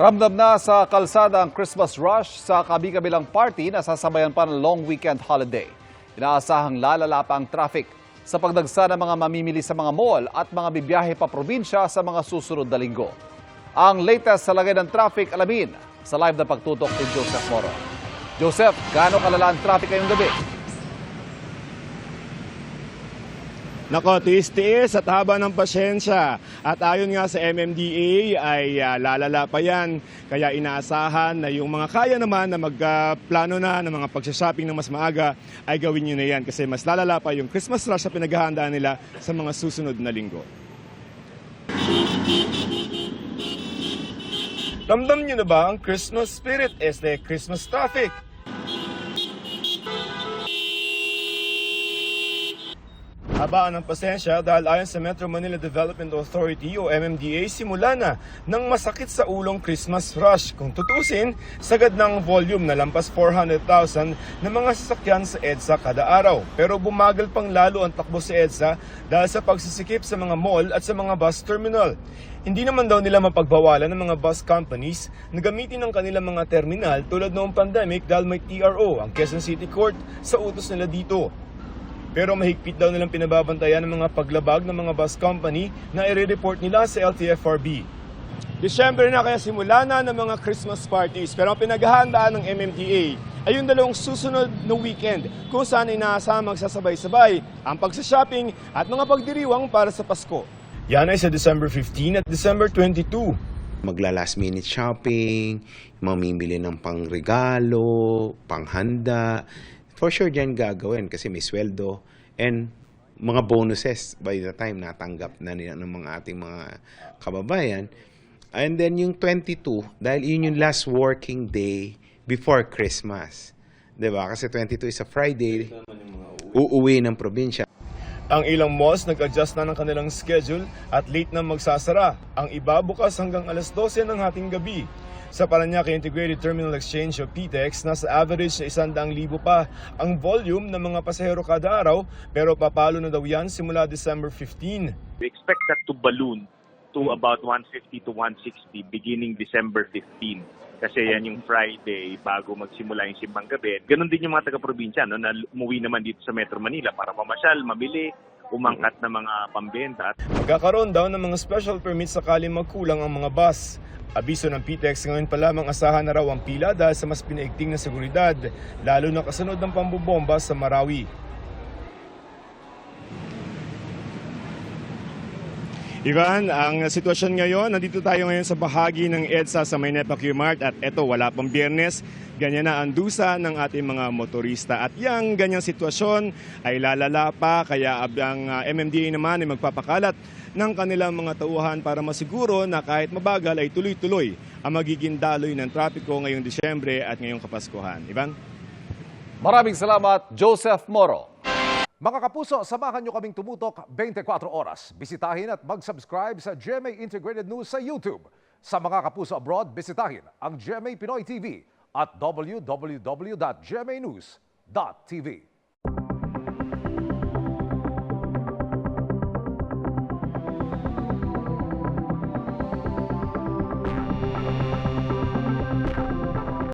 Ramdam na sa kalsada ang Christmas rush sa kabi-kabilang party na sasabayan pa ng long weekend holiday. Inaasahang lalala pa ang traffic sa pagdagsa ng mga mamimili sa mga mall at mga bibiyahe pa probinsya sa mga susunod na linggo. Ang latest sa lagay ng traffic alamin sa live na pagtutok ni Joseph Moro. Joseph, gaano kalala ang traffic ngayong gabi? Nako, tiis-tiis at haba ng pasyensya. At ayon nga sa MMDA ay ah, lalala pa yan. Kaya inaasahan na yung mga kaya naman na magplano na ng mga pagsashopping ng mas maaga ay gawin nyo na yan kasi mas lalala pa yung Christmas rush na pinaghahandaan nila sa mga susunod na linggo. Ramdam nyo na ba ang Christmas spirit? Este Christmas traffic. Habaan ng pasensya dahil ayon sa Metro Manila Development Authority o MMDA, simula na ng masakit sa ulong Christmas rush. Kung tutusin, sagad ng volume na lampas 400,000 na mga sasakyan sa EDSA kada araw. Pero bumagal pang lalo ang takbo sa EDSA dahil sa pagsisikip sa mga mall at sa mga bus terminal. Hindi naman daw nila mapagbawalan ng mga bus companies na gamitin ang kanilang mga terminal tulad noong pandemic dahil may TRO, ang Quezon City Court, sa utos nila dito. Pero mahigpit daw nilang pinababantayan ng mga paglabag ng mga bus company na i-report nila sa LTFRB. December na kaya simula na ng mga Christmas parties pero ang pinaghahandaan ng MMDA ay yung dalawang susunod na weekend kung saan inaasama magsasabay-sabay ang pagsashopping at mga pagdiriwang para sa Pasko. Yan ay sa December 15 at December 22. magla last minute shopping, mamimili ng pangregalo, panghanda. For sure dyan gagawin kasi may sweldo and mga bonuses by the time natanggap na nila ng mga ating mga kababayan. And then yung 22, dahil yun yung last working day before Christmas. ba? Kasi 22 is a Friday, uuwi ng probinsya. Ang ilang malls nag-adjust na ng kanilang schedule at late na magsasara. Ang iba bukas hanggang alas 12 ng hating gabi. Sa Paranaque Integrated Terminal Exchange o PTEX, nasa average na 100,000 pa ang volume ng mga pasahero kada araw pero papalo na daw yan simula December 15. We expect that to balloon to about 150 to 160 beginning December 15. Kasi yan yung Friday bago magsimula yung simbang gabi. Ganon din yung mga taga-probinsya no, na umuwi naman dito sa Metro Manila para mamasyal, mamili, umangkat na mga pambenta. Magkakaroon daw ng mga special permits sakali magkulang ang mga bus. Abiso ng PTEX ngayon pa lamang asahan na raw ang pila dahil sa mas pinaigting na seguridad, lalo na kasunod ng pambobomba sa Marawi. Ivan, ang sitwasyon ngayon, nandito tayo ngayon sa bahagi ng EDSA sa Maynepa Q-Mart at eto, wala pang biyernes, ganyan na ang dusa ng ating mga motorista. At yang ganyang sitwasyon ay lalala pa, kaya ang ah, MMDA naman ay magpapakalat ng kanilang mga tauhan para masiguro na kahit mabagal ay tuloy-tuloy ang magiging daloy ng trapiko ngayong Disyembre at ngayong Kapaskuhan. Ivan? Maraming salamat, Joseph Moro. Mga kapuso, samahan nyo kaming tumutok 24 oras. Bisitahin at mag-subscribe sa GMA Integrated News sa YouTube. Sa mga kapuso abroad, bisitahin ang GMA Pinoy TV at www.gmanews.tv.